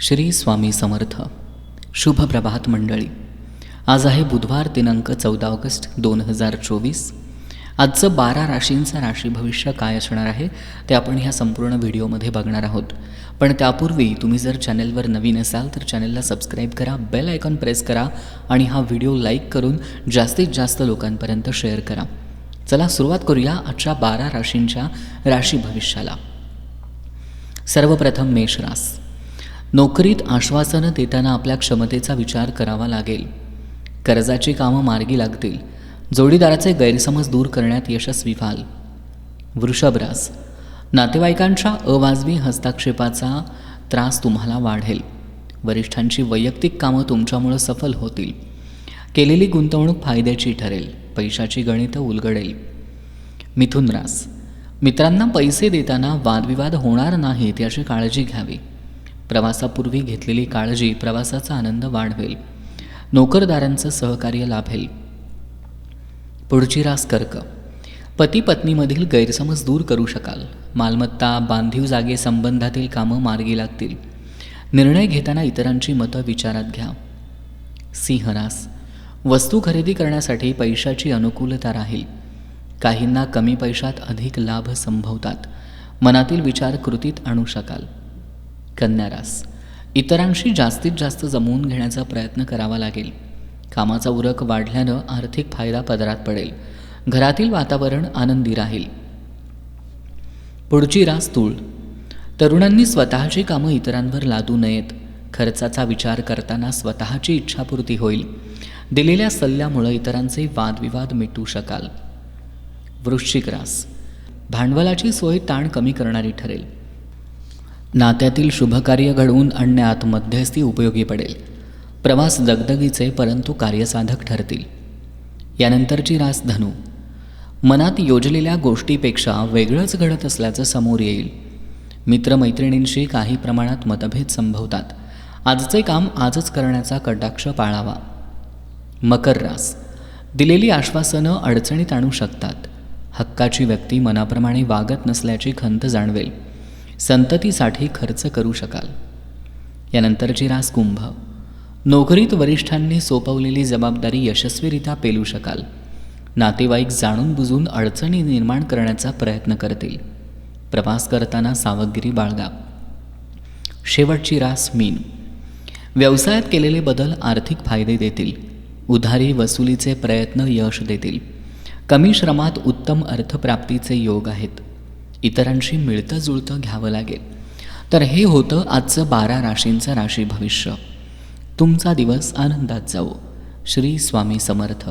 श्री स्वामी समर्थ. शुभ प्रभात मंडळी. आज आहे बुधवार दिनांक चौदा ऑगस्ट दोन हजार चोवीस. आजचं बारा राशींचं राशी भविष्य काय असणार आहे ते आपण ह्या संपूर्ण व्हिडिओमध्ये बघणार आहोत. पण त्यापूर्वी तुम्ही जर चॅनलवर नवीन असाल तर चॅनलला सबस्क्राईब करा बेल आयकॉन प्रेस करा आणि हा व्हिडिओ लाईक करून जास्तीत जास्त लोकांपर्यंत शेअर करा. चला सुरुवात करूया आजच्या बारा राशींच्या राशी भविष्याला. सर्वप्रथम मेषरास नोकरीत आश्वासनं देताना आपल्या क्षमतेचा विचार करावा लागेल. कर्जाची कामं मार्गी लागतील. जोडीदाराचे गैरसमज दूर करण्यात यशस्वी व्हाल. वृषभरास नातेवाईकांच्या अवाजवी हस्तक्षेपाचा त्रास तुम्हाला वाढेल. वरिष्ठांची वैयक्तिक कामं तुमच्यामुळं सफल होतील. केलेली गुंतवणूक फायद्याची ठरेल. पैशाची गणितं उलगडेल. मिथुन रास मित्रांना पैसे देताना वादविवाद होणार नाहीत याची काळजी घ्यावी. प्रवासापूर्वी घेतलेली काळजी प्रवासाचा आनंद वाढवेल. नोकरदारांचं सहकार्य लाभेल. पुढची रास कर्क पती पत्नीमधील गैरसमज दूर करू शकाल. मालमत्ता बांधीव जागे संबंधातील कामं मार्गी लागतील. निर्णय घेताना इतरांची मतं विचारात घ्या. सिंहरास वस्तू खरेदी करण्यासाठी पैशाची अनुकूलता राहील. काहींना कमी पैशात अधिक लाभ संभवतात. मनातील विचार कृतीत आणू शकाल. कन्यारास. इतरांशी जास्तीत जास्त जमवून घेण्याचा प्रयत्न करावा लागेल. कामाचा उरक वाढल्यानं आर्थिक फायदा पदरात पडेल. घरातील वातावरण आनंदी राहील. पुढची रास तूळ. तरुणांनी स्वतःची कामं इतरांवर लादू नयेत. खर्चाचा विचार करताना स्वतःची इच्छापूर्ती होईल. दिलेल्या सल्ल्यामुळं इतरांचे वादविवाद मिटू शकाल. वृश्चिक रास. भांडवलाची सोय ताण कमी करणारी ठरेल. नात्यातील शुभकार्य घडवून आणण्यात मध्यस्थी उपयोगी पडेल. प्रवास दगदगीचे परंतु कार्यसाधक ठरतील. यानंतरची रास धनु. मनात योजलेल्या गोष्टीपेक्षा वेगळंच घडत असल्याचं समोर येईल. मित्रमैत्रिणींशी काही प्रमाणात मतभेद संभवतात. आजचे काम आजच करण्याचा कटाक्ष पाळावा. मकर रास. दिलेली आश्वासनं अडचणीत आणू शकतात. हक्काची व्यक्ती मनाप्रमाणे वागत नसल्याची खंत जाणवेल. संततीसाठी खर्च करू शकाल. यानंतरची रास कुंभ. नोकरीत वरिष्ठांनी सोपवलेली जबाबदारी यशस्वीरित्या पेलू शकाल. नातेवाईक जाणून बुजून अडचणी निर्माण करण्याचा प्रयत्न करतील. प्रवास करताना सावधगिरी बाळगा. शेवटची रास मीन. व्यवसायात केलेले बदल आर्थिक फायदे देतील. उधारी वसुलीचे प्रयत्न यश देतील. कमी श्रमात उत्तम अर्थप्राप्तीचे योग आहेत. इतरांशी मिळतं जुळतं घ्यावं लागेल. तर हे होतं आजचं बारा राशींचं राशी भविष्य. तुमचा दिवस आनंदात जावो. श्री स्वामी समर्थ.